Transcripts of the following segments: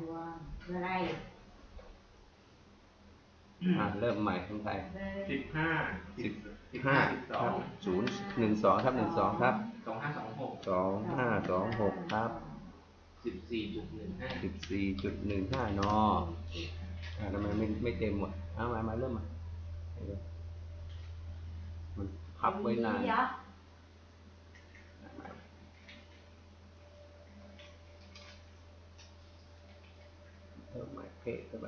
ดวงเมื่อไรอ่าเริ่มใหม่ของไทยเบอร์สิบห้าสิบสิบห้าสิบสครับศูนย์หนึ่งสองครับหนึ่งสองครับสองห้าสองหกสองห้าสองหกครับสิบสี่จุดหนึ่งห้าสิบสี่จุดหนึ่งห้านออ่าทำไมไม่ไม่เต็มหมดเอามามาเริ่มมามันพับไว้นาน เดี๋ยว เพิ่มใหม่ เพจเข้าไป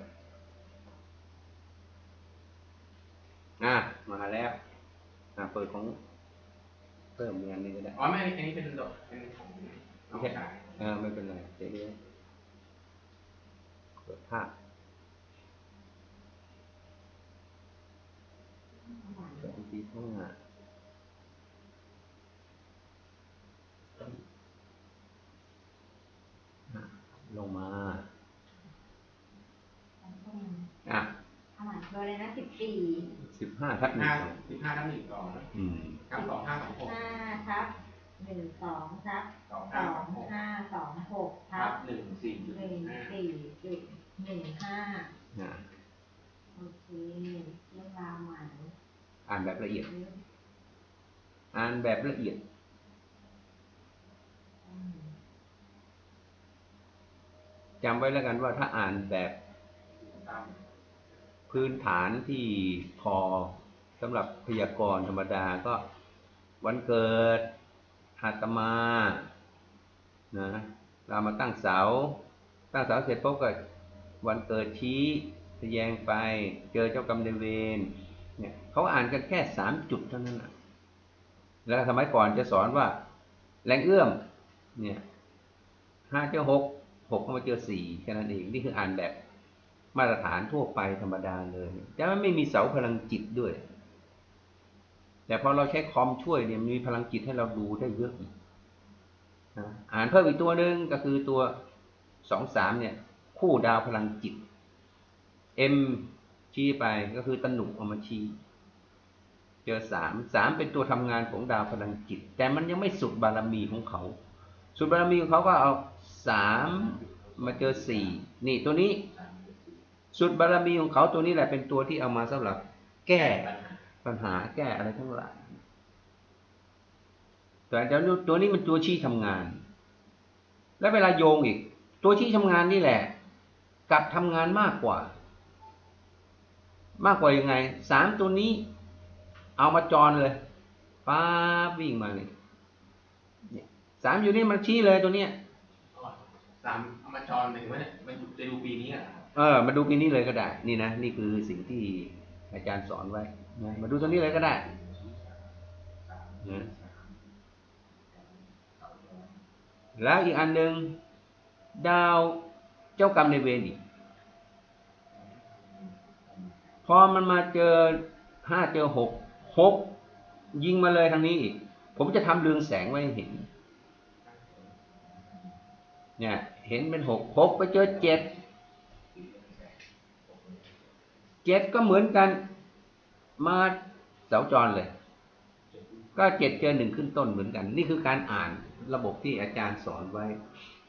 อะมาแล้วอะเปิดของเพิ่มงานนี้ก็ได้อ๋อไม่อันนี้เป็นดอกเป็นของน้องชายเออไม่เป็นไรเดี๋ยวนี้เปิดภาพสองสี่ห้าอะลงมา อะ เอาใหม่เบอร์อะไรนะ สิบสี่สิบห้าทับหนึ่ห้างสองสิบห้าทับหนึ่งสองอืมกับสองห้าสองหกห้าทับหนึ่งสองทับสองสห้าอสองงหกห้าสองหกทัทับบหนึ่งสี่จุดหนึ่งห้าสี่จุดหนึ่งห้าอะโอเคเรื่องราวใหม่อ่านแบบละเอียด อ่านแบบละเอียด อืมจำไว้แล้วกันว่าถ้าอ่านแบบตาม พื้นฐานที่พอสำหรับพยากรณ์ธรรมดาก็วันเกิดอาตมานะเรามาตั้งเสา ตั้งเสาเสร็จปุ๊บก็วันเกิดชี้ทะแยงไป เจอเจ้ากรรมนายเวรเนี่ยเขาอ่านกันแค่สามจุดเท่านั้นนะแล้วสมัยก่อนจะสอนว่า แรงเอื้อมเนี่ยห้าเจอหกหกเข้ามาเจอสี่แค่นั้นเอง นี่คืออ่านแบบ มาตรฐานทั่วไปธรรมดาเลยแต่มันไม่มีเสาพลังจิตด้วย แต่พอเราใช้คอมช่วยเนี่ยมีพลังจิตให้เราดูได้เยอะอีกนะอ่านเพิ่มอีกตัวหนึ่งก็คือตัวสองสามเนี่ย คู่ดาวพลังจิต M ชี้ไปก็คือตนุเอามาชี้เจอสามสามเป็นตัวทำงานของดาวพลังจิต แต่มันยังไม่สุดบารมีของเขา สุดบารมีของเขาก็เอาสามมาเจอสี่นี่ตัวนี้ สุดบารมีของเขาตัวนี้แหละเป็นตัวที่เอามาสำหรับแก้ปัญหาแก้อะไรทั้งหลายแต่เดี๋ยวตัวนี้มันตัวชี้ทำงาน แล้วเวลาโยงอีก ตัวชี้ทำงานนี่แหละกลับทำงานมากกว่า มากกว่ายังไงสามตัวนี้ เอามาจรเลยป้าบวิ่งมาเลยสามอยู่นี่มันชี้เลยตัวเนี้ยสามเอามาจรหมายถึงว่าเนี่ยมันจะดูปีนี้อะ เออ มาดูปีนี้เลยก็ได้ นี่นะ นี่คือสิ่งที่อาจารย์สอนไว้นะมาดูตัวนี้เลยก็ได้นะแล้วอีกอันหนึ่งดาวเจ้ากรรมในเวรอีกพอมันมาเจอห้าเจอหกหกยิงมาเลยทางนี้อีก ผมจะทำเรืองแสงไว้ให้เห็น เนี่ย เห็นเป็นหกหกไปเจอเจ็ด เจ็ดก็เหมือนกัน มาเสาจรเลย ก็เจ็ดเจอหนึ่งขึ้นต้นเหมือนกัน นี่คือการอ่านระบบที่อาจารย์สอนไว้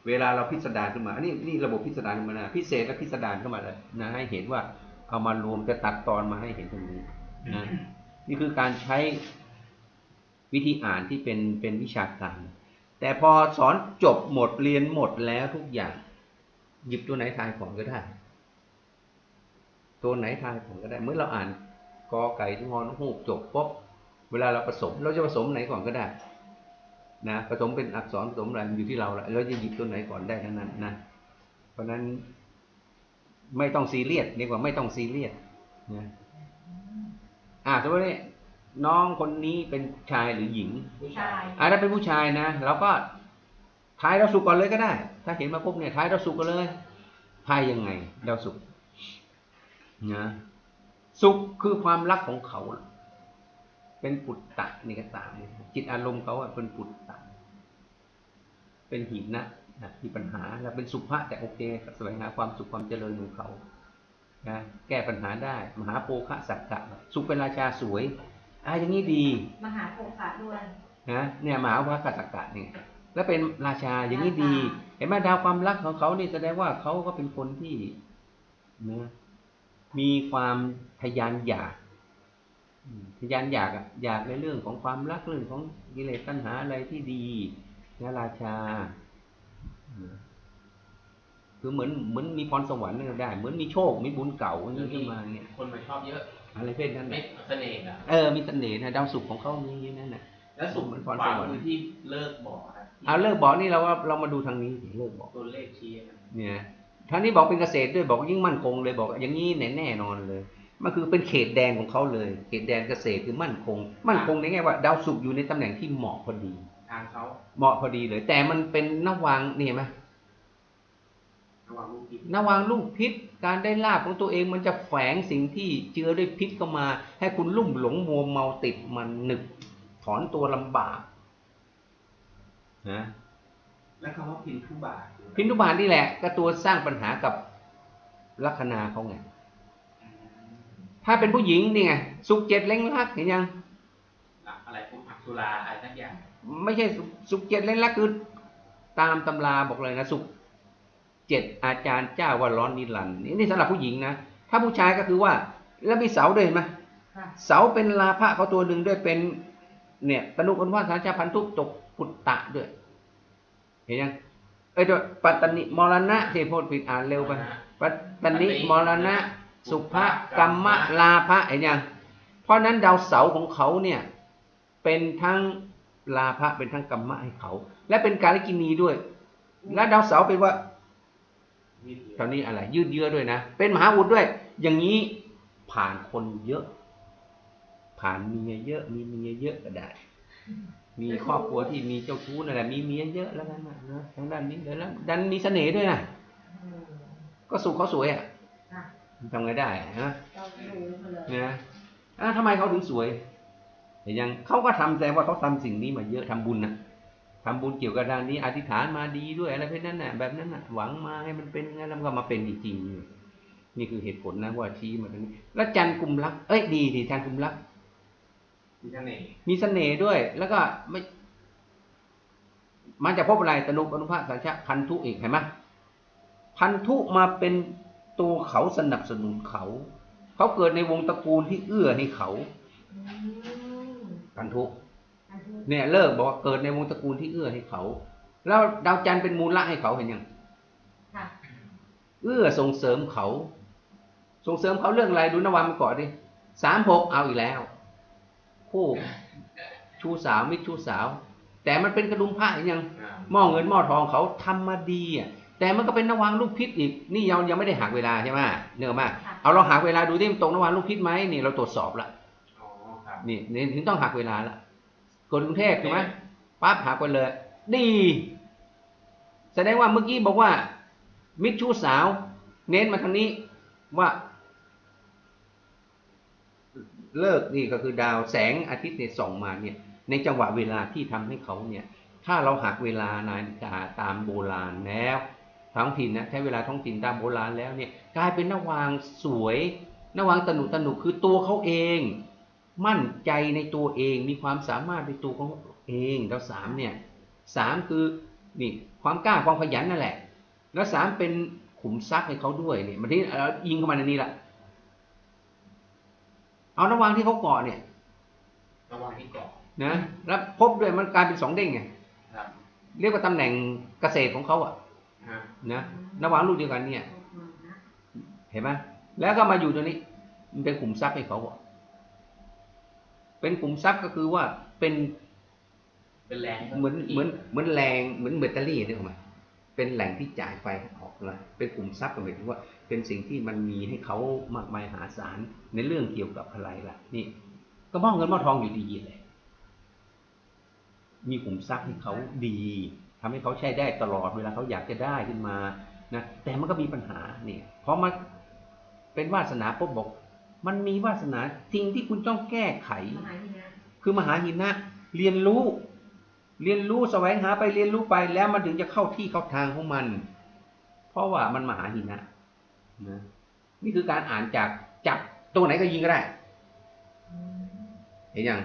เวลาเราพิสดารขึ้นมาอันนี้นี่ระบบพิสดารขึ้นมานะพิเศษและพิสดารขึ้นมาเลยนะให้เห็นว่าเอามารวมจะตัดตอนมาให้เห็นตรงนี้นะนี่คือการใช้วิธีอ่านที่เป็นเป็นวิชาการ แต่พอสอนจบหมดเรียนหมดแล้วทุกอย่าง หยิบตัวไหนทายก่อนก็ได้ ตัวไหนทายก่อนก็ได้เมื่อเราอ่านกอไก่งอนหูกจบปุ๊บเวลาเราผสม เราจะผสมไหนก่อนก็ได้นะผสมเป็นอักษรผสมอะไรมันอยู่ที่เราละเราจะหยิบตัวไหนก่อนได้ทั้งนั้นนะเพราะฉะนั้นไม่ต้องซีเรียสเรียกว่าไม่ต้องซีเรียสนะอ่าสมมติว่าน้องคนนี้เป็นชายหรือหญิงผู้ชาชายยอ่าถ้าเป็นผู้ชายนะเราก็ทายดาวศุกร์ก่อนเลยก็ได้ ถ้าเห็นมาปุ๊บเนี่ยทายดาวศุกร์ก่อนเลยทายยังไงดาวศุกร์ นะสุขคือความรักของเขา เป็นปุตตะนี่ก็ตามเนี่ยจิตอารมณ์เขาอะเป็นปุตตะ เป็นหินนะนะมีปัญหาแล้วเป็นสุภะแต่โอเคแสวงหาความสุขความเจริญของเขานะแก้ปัญหาได้ มหาโภคะสักกะสุขเป็นราชาสวยอ่าอย่างนี้ดี มหาโภคะด้วยนะเนี่ยมหาภาคสักกะเนี่ยแล้วเป็นราชาอย่างนี้ดี เห็นไหมดาวความรักของเขานี่แสดงว่าเขาก็เป็นคนที่นะ มีความทะยานอยากอืมทะยานอยากอะอยากในเรื่องของความรักเรื่องของกิเลสตัณหาอะไรที่ดีนะราชาอืมคือเหมือนเหมือนมีพรสวรรค์ก็ได้ เหมือนมีโชคมีบุญเก่าอย่างนี้ขึ้นมาเนี่ยคนมาชอบเยอะอะไรเพศนั้นไม่น่ะเสน่ห์อะเออมีเสน่ห์นะดาวศุกร์ของเขามีอย่างนี้นั่นน่ะแล้วสุขเหมือนพขวารสวรรค์มือที่เลิกบอกครับเอาเลิกบอกนี่เราว่าเรามาดูทางนี้สิเลิกบอกตัวเลขชี้นะเนี่ย ทางนี้บอกเป็นเกษตรด้วยบอกยิ่งมั่นคงเลยบอกอย่างนี้แน่แน่นอนเลย มันคือเป็นเขตแดนของเขาเลย เขตแดนเกษตรคือมั่นคง มั่นคงในแง่ว่า ดาวศุกร์อยู่ในตำแหน่งที่เหมาะพอดีทางเขาเหมาะพอดีเลย แต่มันเป็นนวังนี่เห็นไหมระหว่างลูกกินนวังลูกพิษ การได้ลาบของตัวเองมันจะแฝงสิ่งที่เจือด้วยพิษเข้ามา ให้คุณลุ่มหลงมัวเมาติดมันหนึกถอนตัวลำบากนะ แล้วคำว่าพินทุบาทพินทุบาทนี่แหละก็ตัวสร้างปัญหากับลัคนาเขาไงถ้าเป็นผู้หญิงนี่ไงสุขเจ็ดเล้งรักเห็นยังอะไรพวกอักสุราอะไรสักอย่าง ไม่ใช่สุสุขเจ็ดเล้งรักคือตามตำราบอกเลยนะสุขเจ็ดอาจารย์เจ้าว่าร้อนนิรันดร์นี่นี่สำหรับผู้หญิงนะถ้าผู้ชายก็คือว่า แล้วมีเสาด้วยเห็นไหมค่ะเสาเป็นลาภะเขาตัวหนึ่งด้วยเป็น เนี่ยตนุกันว่าสารชาพันธุตกปุตตะด้วย เห็นยังเอ้ยด้วปัตตนิมรณะที่พูดผิดอ่านเร็วไปปัตตนิมรณะ สุภกรรมะลาภะเห็นยังเพราะนั้นดาวเสาของเขาเนี่ยเป็นทั้งลาภะเป็นทั้งกรรมะให้เขา และเป็นการลกินีด้วย และดาวเสาเป็นว่าตอนนี้อะไร ยืดเยื้อด้วยนะ เป็นมหาอุดด้วย อย่างนี้ผ่านคนเยอะ ผ่านเมียเยอะ มีเมียเยอะก็ได้ มีครอบครัวที่มีเจ้าชู้นั่นแหละมีเมียเยอะแล้วกันนะนะทางด้านนี้เลยแล้วดันมีเสน่ห์ด้วยนะอืมก็สุขเขาสวยอะค่ะทำไงได้นะเรารู้มาเลยนะอะทำไมเขาถึงสวยเห็นยังเขาก็ทำแสดงว่าเขาทำสิ่งนี้มาเยอะทำบุญนะทำบุญเกี่ยวกับด้านนี้อธิษฐานมาดีด้วยอะไรพวกนั้นน่ะแบบนั้นน่ะหวังมาให้มันเป็นอย่างนั้นแล้วมันก็มาเป็นจริงๆนี่คือเหตุผลนะว่าชี้มาตรงนี้แล้วจันทร์กลุ่มรักเอ้ยดีดีจันทร์กลุ่มรัก มีเสน่ห์มีเสน่ห์ด้วย แล้วก็ไม่มันจะพบอะไรตนุปนุภาสัญชาพันธุอีกเห็นไหมพันธุมาเป็นตัวเขาสนับสนุนเขา เขาเกิดในวงตระกูลที่เอื้อให้เขาอืมพันธุอันที่เนี่ยเลิกบอกว่าเกิดในวงตระกูลที่เอื้อให้เขา แล้วดาวจันทร์เป็นมูลละให้เขาเห็นยังค่ะเอื้อส่งเสริมเขา ส่งเสริมเขาเรื่องอะไรดูนวันมาก่อนดิสามหกเอาอีกแล้ว คู่ชูสาวมิตรชูสาว แต่มันเป็นกระดุมผ้าเห็นยังอ่าหม้อเงินหม้อทองเขาทำมาดีอะแต่มันก็เป็นนวางลูกพิษอีกนี่ยังยังไม่ได้หักเวลาใช่ไหมเนื้อมากค่ะเอาเราหักเวลาดูที่มันตรงนวางลูกพิษไหมนี่เราตรวจสอบละอ๋อครับนี่นี่ถึงต้องหักเวลาละกดกรุงเทพถูกไหมปั๊บหักไปเลย ดี แสดงว่าเมื่อกี้บอกว่า มิตรชู้สาว เน้นมาทางนี้ว่า เลิกนี่ก็คือดาวแสงอาทิตย์เนี่ยส่องมาเนี่ยในจังหวะเวลาที่ทำให้เขาเนี่ยถ้าเราหักเวลานาฬิกาตามโบราณแล้วท้องถิ่นนะใช้เวลาท้องถิ่นตามโบราณแล้วเนี่ยกลายเป็นนวางสวยนวางตนุตนุคือตัวเขาเอง มั่นใจในตัวเองมีความสามารถในตัวของเองแล้วสามเนี่ยสามคือนี่ความกล้าความขยันนั่นแหละ แล้วสามเป็นขุมทรัพย์ให้เขาด้วยเนี่ยมันที่เอายิงเข้ามาในนี้ละ เอานวางที่เขาเกาะเนี่ยระหว่างที่เกาะนะแล้วพบด้วยมันกลายเป็นสองเด้งไงครับเรียกว่าตำแหน่งเกษตรของเขาอะฮะนะระหว่างลูกเดียวกันเนี่ยอืมนะเห็นไหมแล้วก็มาอยู่ตัวนี้ มันเป็นขุมทรัพย์ให้เขาอะเป็นขุมทรัพย์ก็คือว่าเป็นเป็นแรงเหมือนเหมือนเหมือนแรงเหมือนแบตเตอรี่นึกออกไหมเป็นแหล่งที่จ่ายไฟออกเลยเป็นขุมทรัพย์ก็หมายถึงว่า เป็นสิ่งที่มันมีให้เขามากมายหาศาลในเรื่องเกี่ยวกับอะไรล่ะ นี่ก็มองเงินมองทองอยู่ดีเลยมีขุมทรัพย์ให้เขาดีทำให้เขาใช้ได้ตลอดเวลาเขาอยากจะได้ขึ้นมานะแต่มันก็มีปัญหาเนี่ยเพราะมันเป็นวาสนาปุ๊บบอก มันมีวาสนาสิ่งที่คุณต้องแก้ไข คือมหาหินะเรียนรู้ เรียนรู้แสวงหาไปเรียนรู้ไปแล้วมันถึงจะเข้าที่เข้าทางของมัน เพราะว่ามันมหาหินะ นะนี่คือการอ่านจากจับตัวไหนก็ยิงก็ได้ เห็นยัง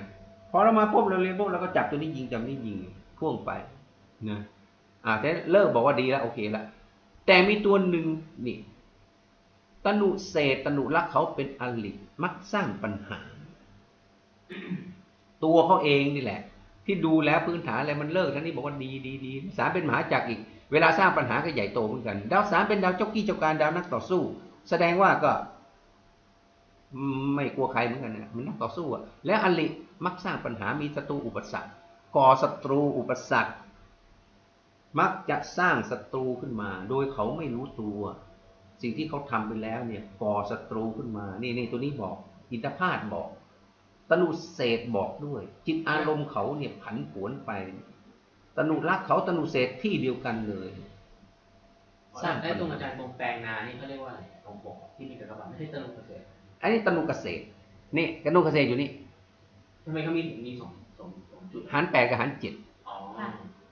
พอเรามาปุ๊บเราเรียนปุ๊บเราก็จับตัวนี้ยิงจับนี้ยิงพ่วงไปนะอ่าแต่เลิกบอกว่าดีแล้วโอเคละแต่มีตัวหนึ่งนี่ตนุเศษตนุรักเขาเป็นอลิมักสร้างปัญหา ตัวเขาเองนี่แหละ ที่ดูแล้วพื้นฐานอะไรมันเลิกทั้งนี้บอกว่าดีดีดีสามเป็นมหาจักรอีก เวลาสร้างปัญหาก็ใหญ่โตเหมือนกัน ดาวสามเป็นดาวเจ้ากี้เจ้าการดาวนักต่อสู้ แสดงว่าก็ ไม่กลัวใครเหมือนกันนะมันนักต่อสู้อะและอลิมักสร้างปัญหามีศัตรูอุปสรรคก่อศัตรูอุปสรรค มักจะสร้างศัตรูขึ้นมา โดยเขาไม่รู้ตัว สิ่งที่เขาทำไปแล้วเนี่ยก่อศัตรูขึ้นมานี่นี่ตัวนี้บอก อินทพาตบอกตนุเศษบอกด้วย จิตอารมณ์เขาเนี่ยผันผวนไป ตนุรักเขาตนุเศษที่เดียวกันเลยสร้างไอ้ตรงอาจารย์ตรงแปลงนานี่เขาเรียกว่าอะไรตรงปกที่มีกระบะไม่ใช่ตรงเกษตรอันนี้ตนุเกษตรนี่ตนุเกษตรอยู่นี่ทำไมเขามีถึงมีสองสองสองจุดหารแปดกับหารเจ็ดอ๋อ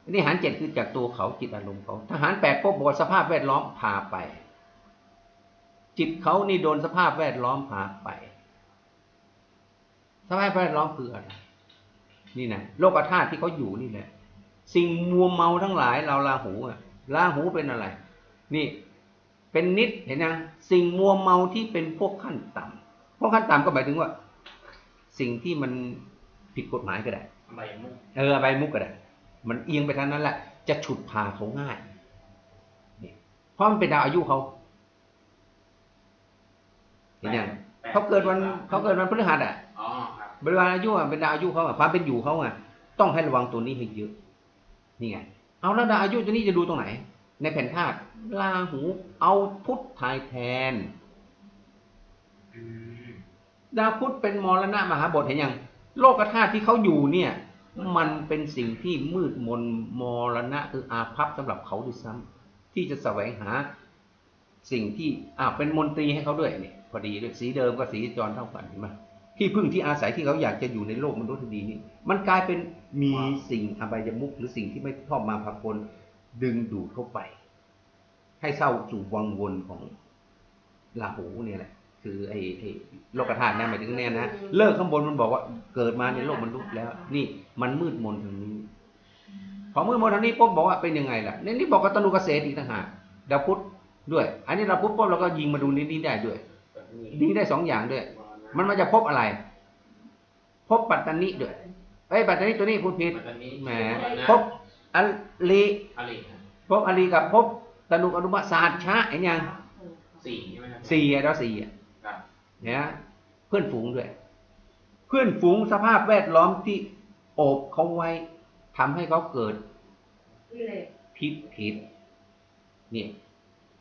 อันนี้หารเจ็ดคือจากตัวเขาจิตอารมณ์เขาถ้าหารแปดปุ๊บบอกว่าสภาพแวดล้อมพาไป จิตเขานี่โดนสภาพแวดล้อมพาไป สภาพแวดล้อมคืออะไรนี่นะโลกธาตุที่เขาอยู่นี่แหละ สิ่งมัวเมาทั้งหลายเราลาหูอะลาหูเป็นอะไร นี่ เป็นนิดเห็นยังสิ่งมัวเมาที่เป็นพวกขั้นต่ำพวกขั้นต่ำก็หมายถึงว่า สิ่งที่มันผิดกฎหมายก็ได้ใบมุกเออใบมุกก็ได้ มันเอียงไปทางนั้นแหละ จะฉุดพาเขาง่ายนี่เพราะมันเป็นดาวอายุเขาเห็นยังแปดเขาเกิดวันเขาเกิดวันพฤหัสอะอ๋อครับบริวารอายุอะเป็นดาวอายุเขาอะความเป็นอยู่เขาอะต้องให้ระวังตัวนี้ให้เยอะ นี่ไง เอาแล้วดาวอายุตัวนี้จะดูตรงไหน ในแผ่นธาตุลาหูเอาพุทธทายแทน ดาวพุธเป็นมรณะมหาบทเห็นยังโลกธาตุที่เขาอยู่เนี่ย มันเป็นสิ่งที่มืดมนมรณะคืออาภัพสำหรับเขาด้วยซ้ำที่จะแสวงหาสิ่งที่อ่าเป็นมนตรีให้เขาด้วยเนี่ยพอดีด้วยสีเดิมกับสีจรเท่ากันเห็นไหม ที่พึ่งที่อาศัยที่เขาอยากจะอยู่ในโลกมนุษย์ที่ดีนี่มันกลายเป็นมีสิ่งอบายมุขหรือสิ่งที่ไม่ชอบมาพากลดึงดูดเข้าไป ให้เศร้าสู่วังวนของลาหูเนี่ยแหละ คือไอ้ไอ้โลกธาตุนะหมายถึงเนี่ยนะเลิกข้างบนมันบอกว่าเกิดมาในโลกมนุษย์แล้ว นี่มันมืดมนทางนี้พอมืดมนทางนี้ปุ๊บบอกว่าเป็นยังไงล่ะในนี้บอกกับตนุเกษตรอีกต่างหากดาวพุธด้วย อันนี้ดาวพุธปุ๊บเราก็ยิงมาดูนี้นี้ได้ด้วยแบบนี้ยิงได้สองอย่างด้วย มันมาจะพบอะไร พบปัตตานิด้วยไอ้ยปัตตานิตัวนี้พูดผิดมันจะมีแหมนะพบอลีอะไรนะพบอลีกับพบตนุอนุมาศาสตร์ชะเห็นยังสี่ใช่ไหมครับสี่อะดาวสี่อะครับเนี่ยเพื่อนฝูงด้วย เพื่อนฝูงสภาพแวดล้อมที่โอบเขาไว้ทำให้เขาเกิดนี่เลยคิดผิดเนี่ย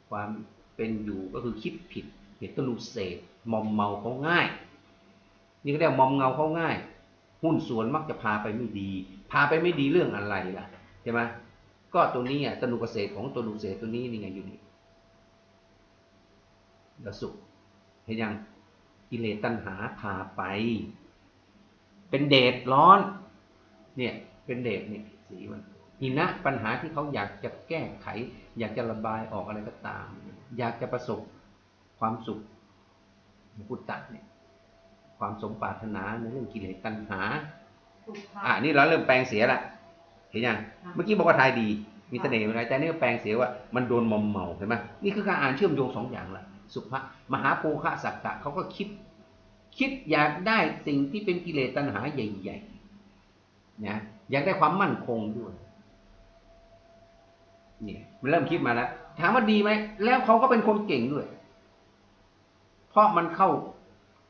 ความเป็นอยู่ก็คือคิดผิดเหตุตนุเศษ มอมเมาเขาง่าย นี่ก็เรียกมอมเงาเขาง่าย หุ้นส่วนมักจะพาไปไม่ดี พาไปไม่ดีเรื่องอะไรล่ะใช่ไหมก็ตัวนี้อะตนุเกษตรของตนุเศษตัวนี้นี่ไงอยู่นี่ดาวสุขเห็นยังกิเลสตัณหาพาไป เป็นเดชร้อน เนี่ยเป็นเดชเนี่ยสีมันหินะปัญหาที่เขาอยากจะแก้ไข อยากจะระบายออกอะไรก็ตาม อยากจะประสบความสุข พุทธะเนี่ยความสมปรารถนาในเรื่องกิเลสตัณหา ถูกค่ะ อะนี่เราเริ่มแปลงเสียละเห็นยังเมื่อกี้บอกว่าทายดี มีเสน่ห์อะไรแต่นี่ก็แปลงเสียว่ามันโดนมอมเมาเห็นไหมนี่คือการอ่านเชื่อมโยงสองอย่างละสุภะมหาโพคะสักกะเขาก็คิด คิดอยากได้สิ่งที่เป็นกิเลสตัณหาใหญ่ๆนะอยากได้ความมั่นคงด้วยเนี่ยมันเริ่มคิดมาแล้วถามว่าดีไหมแล้วเขาก็เป็นคนเก่งด้วย เพราะมันเข้า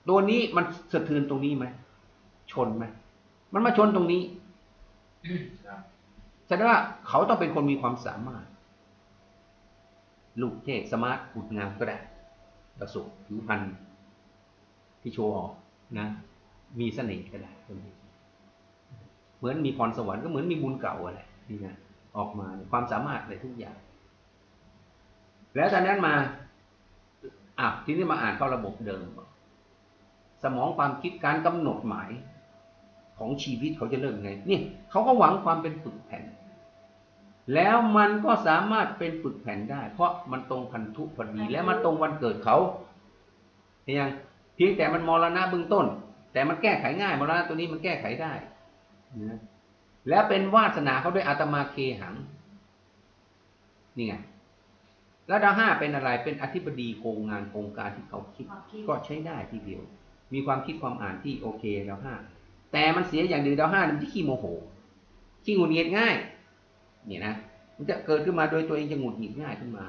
ตัวนี้มันสะเทือนตรงนี้ไหมชนไหมมันมาชนตรงนี้ครับแสดงว่าเขาต้องเป็นคนมีความสามารถ ลูกเทพสมาร์ทอุดงามก็ได้ประสบผิวพรรณที่โชว์ออกนะ มีเสน่ห์ก็ได้คนนี้เหมือนมีพรสวรรค์ก็เหมือนมีบุญเก่าอะไรนี่นะออกมาความสามารถในทุกอย่าง แล้วจากนั้นมา อะทีนี้มาอ่านเข้าระบบเดิม สมองความคิดการกำหนดหมายของชีวิตเขาจะเริ่มไงนี่เขาก็หวังความเป็นปึกแผ่น แล้วมันก็สามารถเป็นปึกแผ่นได้ เพราะมันตรงพันธุพอดี แล้วมันตรงวันเกิดเขาเห็นยังเพียงแต่มันมรณะเบื้องต้น แต่มันแก้ไขง่ายมรณะตัวนี้มันแก้ไขได้นะแล้วเป็นวาสนาเขาด้วยอาตมาเคหัง นี่ไง แล้วดาวห้าเป็นอะไรเป็นอธิบดีโครงงานโครงการที่เขาคิดความคิด ก็ใช้ได้ทีเดียว มีความคิดความอ่านที่โอเคดาวห้าแต่มันเสียอย่างเดียวดาวห้ามันที่ขี้โมโหขี้หงุดหงิดง่ายเนี่ยนะมันจะเกิดขึ้นมาโดยตัวเองจะหงุดหงิดง่ายขึ้นมา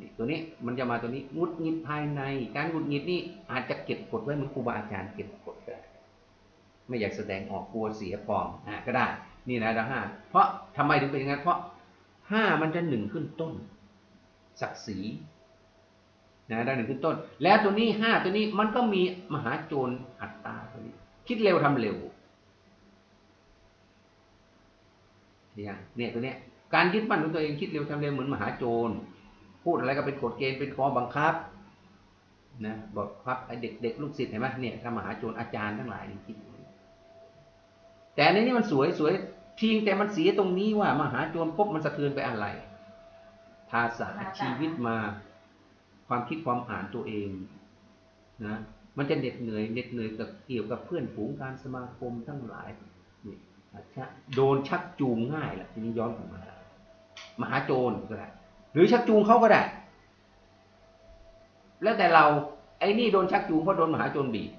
นี่ตัวนี้มันจะมาตัวนี้หงุดหงิดภายใน การหงุดหงิดนี่อาจจะเก็บกดไว้เหมือนครูบาอาจารย์เก็บกดก็ได้ไม่อยากแสดงออกกลัวเสียฟอร์มอ่าก็ได้ นี่นะดาวห้าเพราะทำไมถึงเป็นอย่างนั้นเพราะห้ามันจะหนึ่งขึ้นต้น ศักดิ์ศรีนะด้หนึ่งขึ้นต้น แล้วตัวนี้ห้าตัวนี้มันก็มีมหาโจรอัตตาตัวนี้ คิดเร็วทำเร็วเนี่ยเนี่ยตัวเนี้ยการยึดมั่นของตัวเองคิดเร็วทำเร็วเหมือนมหาโจร พูดอะไรก็เป็นกฎเกณฑ์เป็นข้อบังคับนะบอกครับไอเด็กเด็กลูกศิษย์เห็นไหมเนี่ยถ้ามหาโจรอาจารย์ทั้งหลายนี่คิดแต่ในนี้มันสวยสวยเพียงแต่มันเสียตรงนี้ว่ามหาโจรพบมันสะเทือนไปอะไร ภาษาชีวิตมา ความคิดความอ่านตัวเองนะมันจะเหน็ดเหนื่อยเหน็ดเหนื่อยกับเกี่ยวกับเพื่อนฝูงการสมาคมทั้งหลายนี่โดนชักจูงง่ายแหละทีนี้ย้อนกลับมา มหาโจรก็ได้หรือชักจูงเขาก็ได้ แล้วแต่เราไอ้นี่โดนชักจูงเพราะโดนมหาโจรบีบ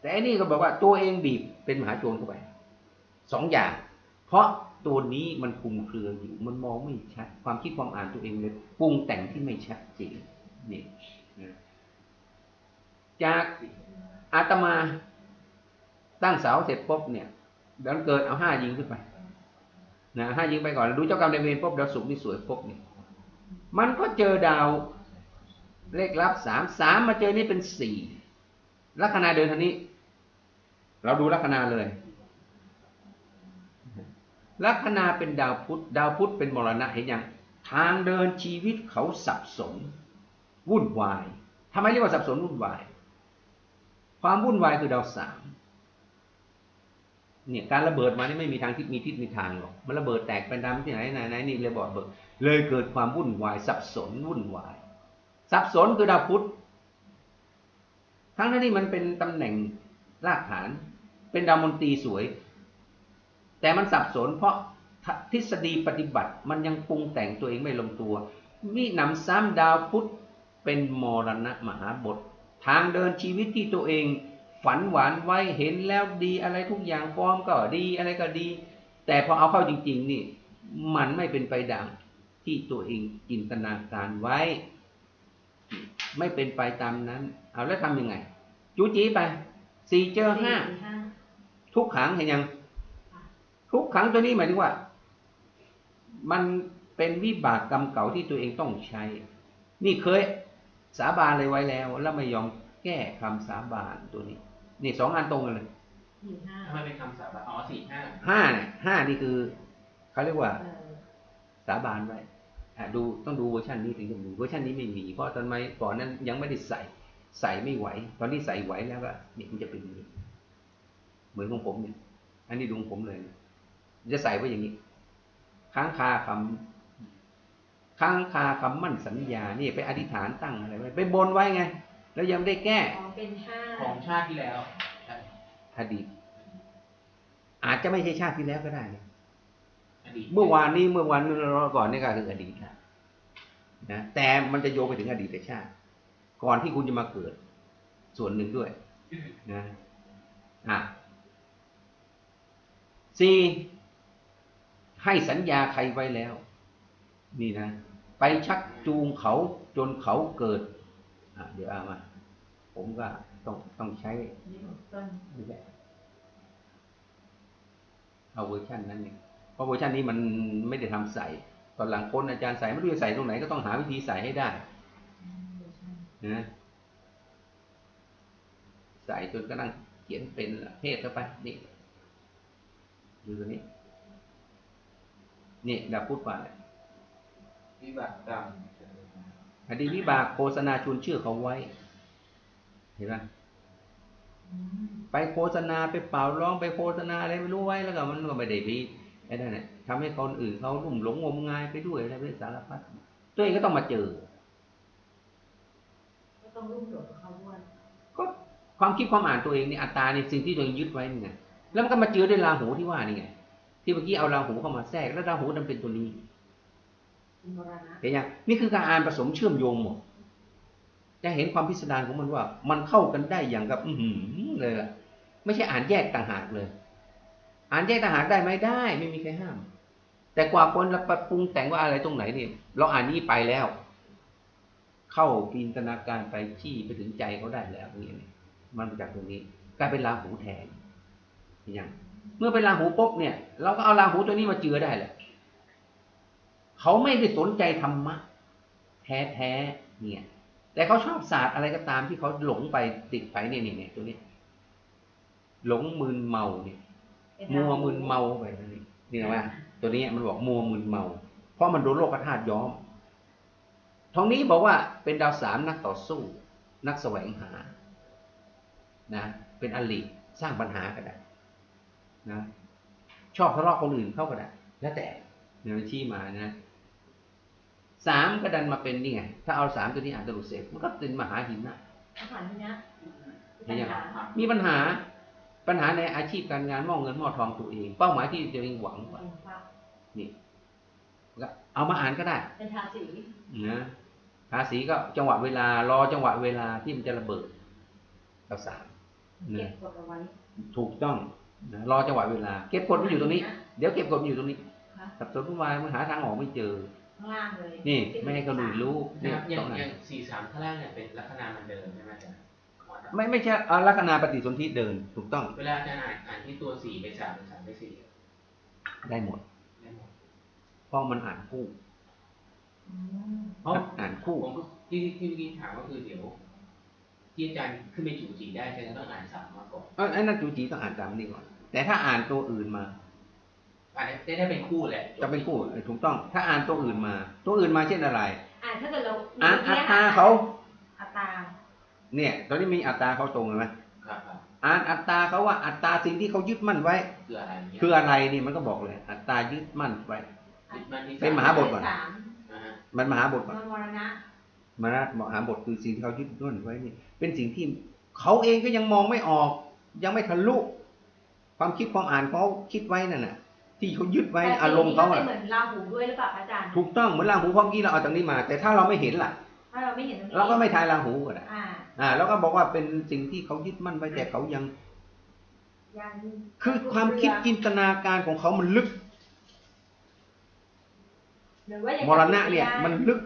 แต่ไอ้นี่ก็บอกว่าตัวเองบีบเป็นมหาโจรเข้าไปสองอย่าง เพราะ ตัวนี้มันคลุมเครืออยู่ มันมองไม่ชัด ความคิดความอ่านตัวเองเลยปรุงแต่งที่ไม่ชัดเจนนี่จากอาตมาตั้งเสาเสร็จปุ๊บเนี่ยเดันเกิดเอาห้ายิงขึ้นไปนะห้ายิงไปก่อนดูเจ้ากรรมนเวรปุ๊บดาวศุกนี่สวยปุ๊บเนี่ยมันก็เจอดาวเลขลับสามสามมาเจอนี่เป็นสี่ลัคนาเดินทางนี้ เราดูลัคนาเลย ลัคนาเป็นดาวพุธ ดาวพุธเป็นมรณะเห็นยังทางเดินชีวิตเขาสับสน วุ่นวายทำไมเรียกว่าสับสนวุ่นวาย ความวุ่นวายคือดาวสามเนี่ยการระเบิดมานี่ไม่มีทางทิศมีทิศมีทางหรอกมันระเบิดแตกเป็นดำที่ไหนไหนไหนนี่เลยบอกเบิดเลยเกิดความวุ่นวาย สับสนวุ่นวาย สับสนคือดาวพุธทั้งนั้นนี่มันเป็นตำแหน่งรากฐาน เป็นดาวมนตรีสวย แต่มันสับสนเพราะทฤษฎีปฏิบัติมันยังปรุงแต่งตัวเองไม่ลงตัวมิหนำซ้ำดาวพุธเป็นมรณะมหาบท ทางเดินชีวิตที่ตัวเอง ฝันหวานไว้เห็นแล้วดีอะไรทุกอย่างฟอร์มก็ดีอะไรก็ดี แต่พอเอาเข้าจริง ๆ นี่ มันไม่เป็นไปดังที่ตัวเองจินตนาการไว้ ไม่เป็นไปตามนั้น เอาแล้วทำยังไง จูจีไปสี่เจอห้าสี่ห้าทุกขังเห็นยัง ทุกขังตัวนี้หมายถึงว่า มันเป็นวิบากกรรมเก่าที่ตัวเองต้องใช้ นี่เคยสาบานเลยไว้แล้ว แล้วไม่ยอมแก้คำสาบานตัวนี้ นี่สองอันตรงกันเลยสี่ห้าทำไมเป็นคำสาบานอ๋อสี่ห้าห้าเนี่ยห้านี่คือเขาเรียกว่าเออสาบานไว้อะดูต้องดูเวอร์ชันนี้ถึงจะมีเวอร์ชันนี้ไม่มีเพราะตอนไม่ก่อนนั้นยังไม่ได้ใส่ใส่ไม่ไหว ตอนนี้ใส่ไหวแล้วก็เนี่ยมันจะเป็นอย่างนี้เหมือนของผมเนี่ยอันนี้ดวงผมเลย จะใส่ไว้อย่างนี้ ค้างคาคำค้างคาคำมั่นสัญญา นี่ไปอธิษฐานตั้งอะไรไว้ ไปบนไว้ไง แล้วยังไม่ได้แก้ของเป็นห้าของชาติที่แล้วอดีตอาจจะไม่ใช่ชาติที่แล้วก็ได้นะอดีตเมื่อวานนี้เมื่อวันก่อนนี่ก็คืออดีตแล้วนะแต่มันจะโยงไปถึงอดีตชาติ ก่อนที่คุณจะมาเกิด ส่วนหนึ่งด้วยนะอะสี่ ให้สัญญาใครไว้แล้ว นี่นะ ไปชักจูงเขาจนเขาเกิดเดี๋ยวเอามา ผมก็ต้องต้องใช้ไม่ใช่เอาเวอร์ชันนั้นเนี่ยเพราะเวอร์ชันนี้มันไม่ได้ทำใส่ ตอนหลังคนอาจารย์ใส่ไม่รู้จะใส่ตรงไหนก็ต้องหาวิธีใส่ให้ได้นะใส่จนกระทั่งเขียนเป็นเพศเข้าไปนี่ดูตัวนี้ นี่ดาวพุทธว่าเนี่ยวิบากกรรมอดีตวิบากโฆษณาชวนเชื่อเขาไว้ เห็นไหมอืมไปโฆษณาไปเป่าร้องไปโฆษณาอะไรไม่รู้ไว้แล้วก็มันก็ไม่ได้ดีไอ้นั่นแหละทำให้คนอื่นเขาลุ่มหลงงมงายไปด้วยอะไรไปสารพัดตัวเองก็ต้องมาเจอก็ต้องรุ่มหลงกับเขาด้วยก็ความคิดความอ่านตัวเองนี่อัตตาในสิ่งที่ตัวเองยึดไว้นี่ไงแล้วมันก็มาเจอด้วยราหูที่ว่านี่ไง ที่เมื่อกี้เอาราหูเข้ามาแทรก แล้วราหูนั้นเป็นตัวนี้เป็นมรณะเห็นยังนี่คือการอ่านผสมเชื่อมโยงหมดจะเห็นความพิสดารของมันว่า มันเข้ากันได้อย่างกับ อือหือเลยล่ะไม่ใช่อ่านแยกต่างหากเลย อ่านแยกต่างหากได้ไหมได้ ไม่มีใครห้าม แต่กว่าคนเราปรุงแต่งว่าอะไรตรงไหนเนี่ยเราอ่านนี้ไปแล้ว เข้าจินตนาการไปที่ไปถึงใจเขาได้แล้วนี่เนี่ยมันมาจากตรงนี้กลายเป็นราหูแทนเห็นยัง เมื่อเป็นราหูปุ๊บเนี่ย เราก็เอาราหูตัวนี้มาเจือได้แหละเขาไม่ได้สนใจธรรมะแท้ๆเนี่ย แต่เขาชอบศาสตร์อะไรก็ตามที่เขาหลงไปติดไปเนี่ยเนี่ยเนี่ยตัวนี้ หลงมึนเมาเนี่ยเป็นมัวมึนเมาไปตัวนี้นี่นะว่าตัวนี้มันบอกมัวมึนเมา เพราะมันโดนโลกธาตุย้อมทองนี้บอกว่าเป็นดาวสามนักต่อสู้ นักแสวงหา นะ เป็นอลิสร้างปัญหาก็ได้ นะชอบทะเลาะคนอื่นเข้าก็ได้แล้วแต่เนี่ยมันชี้มานะสามก็ดันมาเป็นนี่ไง ถ้าเอาสามตัวนี้อ่านตรุเสกมันก็เป็นมหาหินนะอาหารที่เนี้ยเห็นยังปัญหามีปัญหาปัญหาในอาชีพการงานหม้อเงินหม้อทองตัวเอง เป้าหมายที่ตัวเองหวังไว้เป็นพระนี่ก็เอามาอ่านก็ได้ เป็นทาสีนะภาษีก็จังหวะเวลารอจังหวะเวลาที่มันจะระเบิดเราสามเก็นะบกดเอาไว้ ถูกต้อง นะรอจังหวะเวลา เก็บกดมันอยู่ตรงนี้ เดี๋ยวเก็บกดมันอยู่ตรงนี้ค่ะสับสนวุ่นวายมันหาทางออกไม่เจอ ข้างล่างเลยนี่ไม่ให้คนอื่นรู้นะนี่ครับอย่าต้องงอ่าอย่านงสี่สามข้างล่างเนี่ยเป็นลัคนามันเดิมใช่ไหมอาจารย์ขอถามไม่ไม่ใช่เอาลัคนาปฏิสนธิเดินถูกต้องเวลาอาจารย์อ่านอ่านที่ตัวสี่ไปสามไปสามไปสี่ได้หมดได้หมดเพราะมันอ่านคู่อืมเพราะอ่านคู่ ผมก็ที่ที่เมื่อกี้ถามก็คือเดี๋ยว ที่อาจารย์ขึ้นไปจูจีได้อาจารย์ก็ต้องอ่านสามมาก่อนเออไอ้นั่นจูจีต้องอ่านตามนี้ก่อน แต่ถ้าอ่านตัวอื่นมาอ่านได้ได้เป็นคู่แหละจะเป็นคู่เออถูกต้อง ถ้าอ่านตัวอื่นมา ตัวอื่นมาเช่นอะไร อ่านถ้าเกิดเราอ่านอัตตาเขาอัตตาเนี่ย ตอนนี้มีอัตตาเขาตรงเลยไหมครับครับอ่านอัตตาเขาว่าอัตตาสิ่งที่เขายึดมั่นไว้ คืออะไรเนี่ยคืออะไรนี่มันก็บอกเลย อัตตายึดมั่นไว้ยึดมั่นที่เป็นมหาบทก่อนสามอ่าฮะมันมหาบทก่อนมรณะมหาบทคือสิ่งที่เขายึดมั่นไว้นี่ เป็นสิ่งที่เขาเองก็ยังมองไม่ออก ยังไม่ทะลุความคิดความอ่านเขาคิดไว้นั่นน่ะ ที่เขายึดไว้อารมณ์เขาแต่อะสิ่งนี้ก็เป็นเหมือนราหูด้วยหรือเปล่าคะอาจารย์ถูกต้องเหมือนราหูพ่อกี้เราเอาตรงนี้มา แต่ถ้าเราไม่เห็นล่ะ ถ้าเราไม่เห็นตรงนี้เราก็ไม่ทายราหูก็ได้อ่าอ่าแล้วก็บอกว่าเป็นสิ่งที่เขายึดมั่นไว้แต่เขายังยังคือความคิดจินตนาการของเขามันลึกหรือว่ายังมรณะเนี่ย มันลึก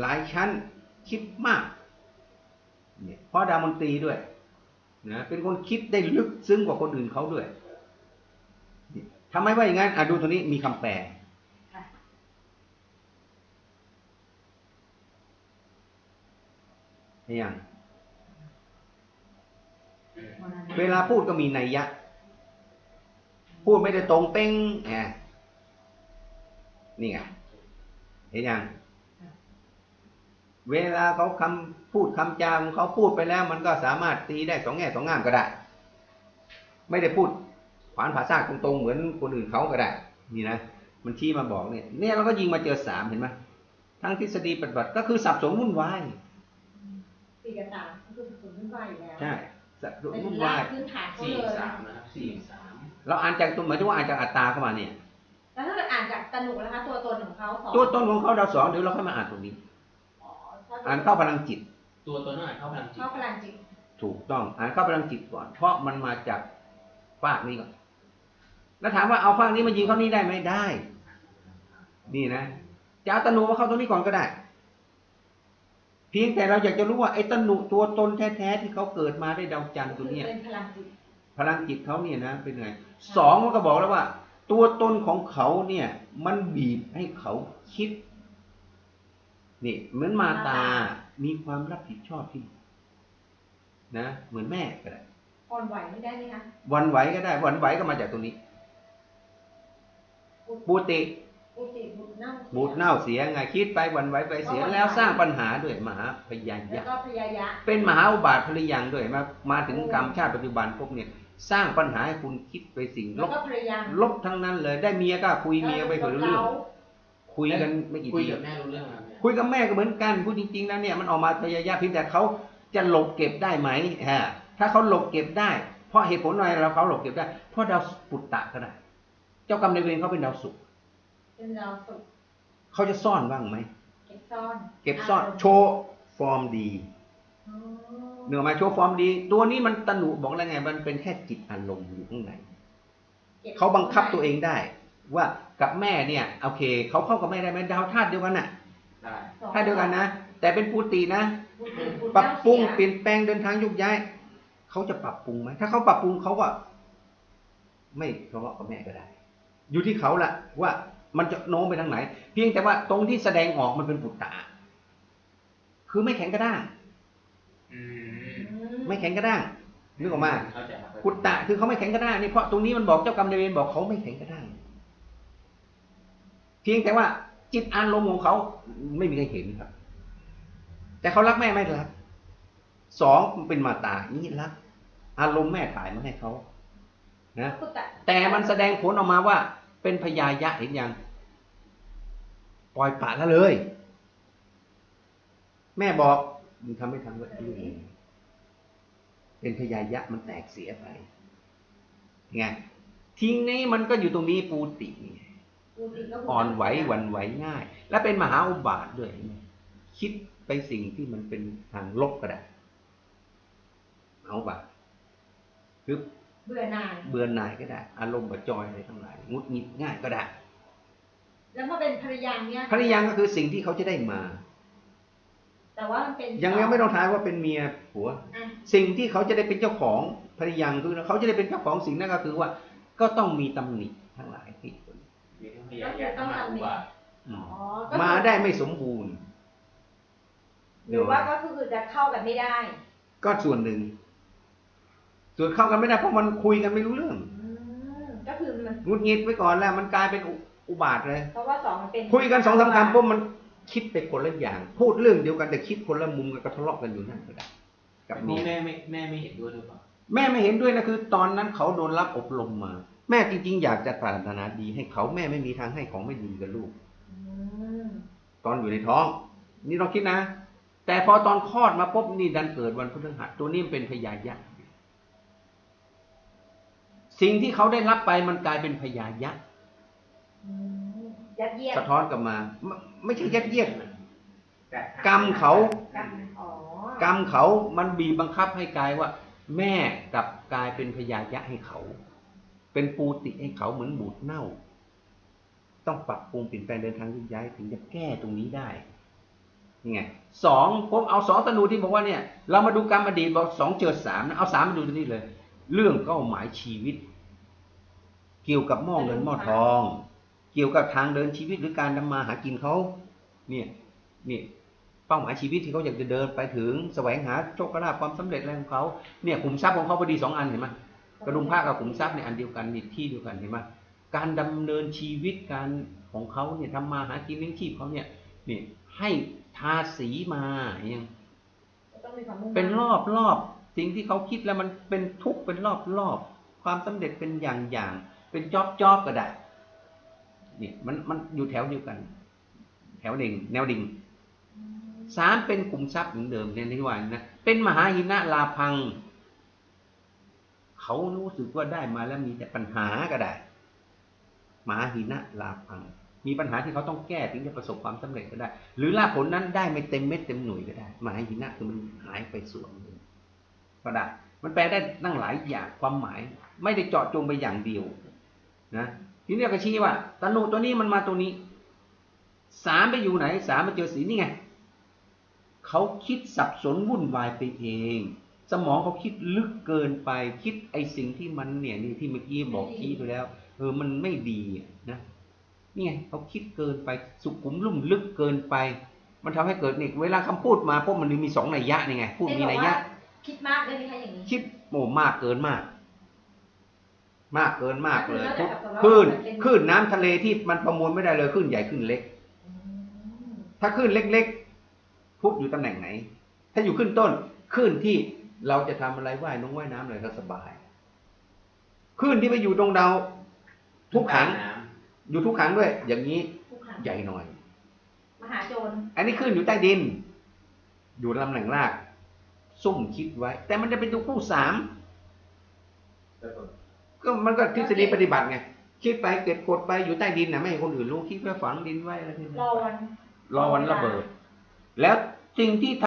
หลายชั้นคิดมาก เนี่ยเพราะดาวมนตรีด้วยนะเป็นคนคิดได้ลึกซึ้งกว่าคนอื่นเขาด้วยนี่ทำไมว่าอย่างนั้นอะดูตัวนี้มีคำแปลค่ะเห็นยังเวลาพูดก็มีนัยยะ พูดไม่ได้ตรงเป้งแหมนี่ไงเห็นยัง เวลาเขาคำ พูดคำจาของเขาพูดไปแล้วมันก็สามารถตีได้สองแง่สองงามก็ได้ ไม่ได้พูดขวานผ่าซากตรงๆเหมือนคนอื่นเขาก็ได้ นี่นะมันชี้มาบอกเนี่ยเนี่ยเราก็ยิงมาเจอสามเห็นไหมทั้งทฤษฎีปฏิบัติก็คือสับสนวุ่นวายสี่กับสามก็คือศูนย์ขึ้นไปอยู่แล้วใช่สับสนเป็นวุ่นราวายกพื้นฐานเขาสี่เลยสามนะครับสี่สามเราอ่านจากตัวหมายถึงว่าอ่านจากอัตตราเข้ามาเนี่ยแล้วถ้าเกิดอ่านจากตนุกนะคะตัวตนของเขาสองตัวต้นของเขาดาวสองเดี๋ยวเราค่อยมาอ่านตรงนี้อ๋อถ้อ่านเข้าพลังจิต ตัวตนต้องอ่านเข้าพลังจิต เข้าพลังจิต ถูกต้องอ่านเข้าพลังจิตก่อน เพราะมันมาจากฟากนี้ก่อน แล้วถามว่าเอาฟากนี้มายิงเข้านี่ได้ไหมได้ นี่นะจะเอาตนูมาเข้าตรงนี้ก่อนก็ได้ เพียงแต่เราอยากจะรู้ว่าไอ้ตนูตัวตนแท้ๆที่เขาเกิดมาได้ดาวจันทร์ตัวเนี้ยเป็นพลังจิต พลังจิตเขาเนี่ยนะเป็นไง สองมันก็บอกแล้วว่า ตัวตนของเขาเนี่ย มันบีบให้เขาคิด นี่เหมือนมาตา มีความรับผิดชอบที่นะเหมือนแม่ก็ได้อ่อนไหวไม่ได้ไหมคะวันไหวก็ได้วันไหวก็มาจากตรงนี้บูติอุติบุตรเน่าบูดเน่าเสียไงคิดไปวันไหวไปเสียแล้วสร้างปัญหาด้วยมหาพยานแล้ยัวกษ์ก็พยายะเป็นมหาอุบาทพลยังด้วยมามาถึงกรรมชาติปัจจุบันพวกเนี่ยสร้างปัญหาให้คุณคิดไปสิ่งลแล้วบก็พยายามลบทั้งนั้นเลย ได้เมียก็คุยเมียไปคนละเรื่อง คุยกันไม่กี่คุยทีกับแม่รู้เรื่องแล้วเนี่ย คุยกับแม่ก็เหมือนกันพูดจริงๆแล้วเนี่ยมันออกมาพยายามเพียงแต่เขาจะหลบเก็บได้ไหมฮะถ้าเขาหลบเก็บได้ เพราะเหตุผลอะไรเราเขาหลบเก็บได้ เพราะดาวปุตตะก็ได้เจ้ากรรมนายเวรเขาเป็นดาวศุกร์เป็นดาวศุกร์เขาจะซ่อนบ้างไหมเก็บซ่อน เก็บซ่อนารมณ์โชว์ฟอร์มดีอ๋อเนื้อมาโชว์ฟอร์มดี ตัวนี้มันตะหนุบอกแล้วไง มันเป็นแค่จิตอารมณ์อยู่ข้างในก็บเขาบังคับตัวเองได้ ว่ากับแม่เนี่ยโอเคเขาเข้ากับแม่ได้ไหมดาวธาตุเดียวกันน่ะ ได้สองธาตุเดียวกันนะ แต่เป็นปูตินะพูดถึงพูดปรับปรุงแล้วเปลี่ยนแปลงเดินทางยุกย้าย เขาจะปรับปรุงไหมถ้าเขาปรับปรุงเขาก็ ไม่ทะเลาะกับแม่ก็ได้ อยู่ที่เขาละว่ามันจะโน้มไปทางไหน เพียงแต่ว่าตรงที่แสดงออกมันเป็นปุตตะคือไม่แข็งกระด้างอืมอืมไม่แข็งกระด้างนึกออกมาเข้าใจครับปุตตะคือเขาไม่แข็งกระด้างนี่เพราะตรงนี้มันบอกเจ้ากรรมนายเวรบอกเขาไม่แข็งกระด้างเพียงแต่ว่า จิตอารมณ์ของเขาไม่มีใครเห็นครับ แต่เขารักแม่ไม่รักสองเป็นมาตานี่รัก อารมณ์แม่ถ่ายมาให้เขานะแต่มันแสดงผลออกมาว่า เป็นพยายะเห็นยังปล่อยปละละเลย แม่บอกมึงทำไม่ทำก็เรื่องเป็นพยายะมันแตกเสียไปไงทิ้งนี้มันก็อยู่ตรงนี้ปูติไงพูดถึงก็พูด อ่อนไหวหวั่นไหวง่าย และเป็นมหาอุบาทด้วย คิดไปสิ่งที่มันเป็นทางลบก็ได้มหาอุบาทคือเบื่อหน่าย เบื่อหน่ายก็ได้ อารมณ์บจอยอะไรทั้งหลายงุดหงิดง่ายก็ได้ แล้วมาเป็นภรรยาเนี่ยภรรยาก็คือสิ่งที่เขาจะได้มา แต่ว่ามันเป็นยังยังไม่ต้องทายว่าเป็นเมียผัวอะสิ่งที่เขาจะได้เป็นเจ้าของภรรยาคือเขาจะได้เป็นเจ้าของสิ่งนั้นก็คือว่า ก็ต้องมีตำหนิทั้งหลายที่ มีทั้งพยายามทั้งมาอุบาทอืมอ๋อก็คือมาได้ไม่สมบูรณ์ หรือว่าก็คือจะเข้ากันไม่ได้ก็ส่วนหนึ่ง ส่วนเข้ากันไม่ได้เพราะมันคุยกันไม่รู้เรื่องอืมก็คือมันงุดหงิดไว้ก่อนแล้ว มันกลายเป็นอุอุบาทเลย เพราะว่าสองมันเป็นคุยกันสองสามคำปุ๊บมันคิดไปคนละอย่าง พูดเรื่องเดียวกันแต่คิดคนละมุมกันก็ทะเลาะกันอยู่นั่นก็ได้กับพวเมีกยแม่ไม่แม่ไม่เห็นด้วยหรือเปล่า แม่ไม่เห็นด้วยนะคือ ตอนนั้นเขาโดนรับอบรมมา แม่จริงๆ อยากจะปรารถนาดีให้เขาแม่ไม่มีทางให้ของไม่ดีกับลูกอืมตอนอยู่ในท้อง นี่เราคิดนะ แต่พอตอนคลอดมาปุ๊บนี่ดันเกิดวันพฤหัสตัวนี้มันเป็นพยายะสิ่งที่เขาได้รับไปมันกลายเป็นพยายะอืมยัดเยียดสะท้อนกลับมา ไม่ไม่ใช่ยัดเยียดแต่กรรมเขากันอ๋อกรรมเขามันบีบบังคับให้กลายว่า แม่กลับกลายเป็นพยายะให้เขา เป็นปูติให้เขาเหมือนบูดเน่า ต้องปรับปรุงเปลี่ยนแปลงเดินทางยุ่ย้ายถึงจะแก้ตรงนี้ได้นี่ไงสองผมเอาสองตนูที่บอกว่าเนี่ย เรามาดูกรรมอดีตบอกสองเจอสามนะเอาสามมาดูตรงนี้เลย เรื่องเป้าหมายชีวิต เกี่ยวกับหม้อเงินหม้อทอง เกี่ยวกับทางเดินชีวิตหรือการทำมาหากินเขาเนี่ยนี่เป้าหมายชีวิตที่เขาอยากจะเดินไปถึงแสวงหาโชคลาภความสำเร็จอะไรของเขาเนี่ยขุมทรัพย์ของเขาพอดีสองอันเห็นไหม กระดุมผ้ากับขุมทรัพย์ในยอันเดียวกันนี่ที่เดียวกันเห็นไหมการดำเนินชีวิตการของเขาเนี่ยทำมาหากินเลี้ยงชีพเขาเนี่ยนี่ให้ทาสีมาอย่างต้องมีความมุ่งมั่เป็นรอบรอบสิ่งที่เขาคิดแล้วมันเป็นทุกข์เป็นรอบรอบความสำเร็จเป็นอย่างอย่างเป็นจอบจอบก็ได้เนี่ยมันมันอยู่แถวเดียวกัน แถวดิ่งแนวดิ่งอืมสามเป็นขุมทรัพย์เหมือนเดิมเนี่ยที่ว่านะเป็นมหาหินะลาพัง เขารู้สึกว่าได้มาแล้วมีแต่ปัญหาก็ได้มาหินะลาพัง มีปัญหาที่เขาต้องแก้ถึงจะประสบความสำเร็จก็ได้ หรือลาผลนั้นได้ไม่เต็มเม็ดเต็มหน่วยก็ได้มาหินะคือมันหายไปส่วนหนึ่งก็ได้ มันแปลได้ตั้งหลายอย่างความหมาย ไม่ได้เจาะจงไปอย่างเดียวนะทีนี้ก็ชี้ว่าตนุตัวนี้มันมาตัวนี้ สามไปอยู่ไหน สามมาเจอสีนี่ไงเขาคิดสับสนวุ่นวายไปเอง สมองเขาคิดลึกเกินไป คิดไอสิ่งที่มันเนี่ยนี่ที่เมื่อกี้บอกชี้ไปแล้วเออมันไม่ดีอะนะนี่ไงเขาคิดเกินไปสุขุมลุ่มลึกเกินไป มันทำให้เกิดนี่เวลาคำพูดมาพวกมันมีสองนัยยะนี่ไงพูดมีนัยยะ คิดมากได้ไหมคะอย่างนี้คิดโอ้มากเกินมาก มากเกินมากเลยก็คือแล้วแต่กับว่าคลื่นมันเป็นคลื่นน้ำทะเลที่มันประมวลไม่ได้เลยคลื่นใหญ่คลื่นเล็กอืมถ้าคลื่นเล็กๆพุบอยู่ตำแหน่งไหน ถ้าอยู่ขึ้นต้นคลื่นที่ เราจะทำอะไรว่ายน้องว่ายน้ำอะไรก็สบายคลื่นที่ไปอยู่ตรงดาวทุกขังน้อยู่ทุกขังด้วย อย่างนี้ทุกครั้งใหญ่หน่อย มหาโจร อันนี้คลื่นอยู่ใต้ดิน อยู่ตำแหน่งรากซุ่มคิดไว้ แต่มันจะเป็นตัวคู่สามำแล้วก็ก็มันก็ทฤษฎีปฏิบัติไงคิดไปเก็บกดไปอยู่ใต้ดินนะไม่ให้คนอื่นรู้คิดไปฝังดินไว้อะไรที่รอวันรอวันระเบิด แล้วสิ่งที่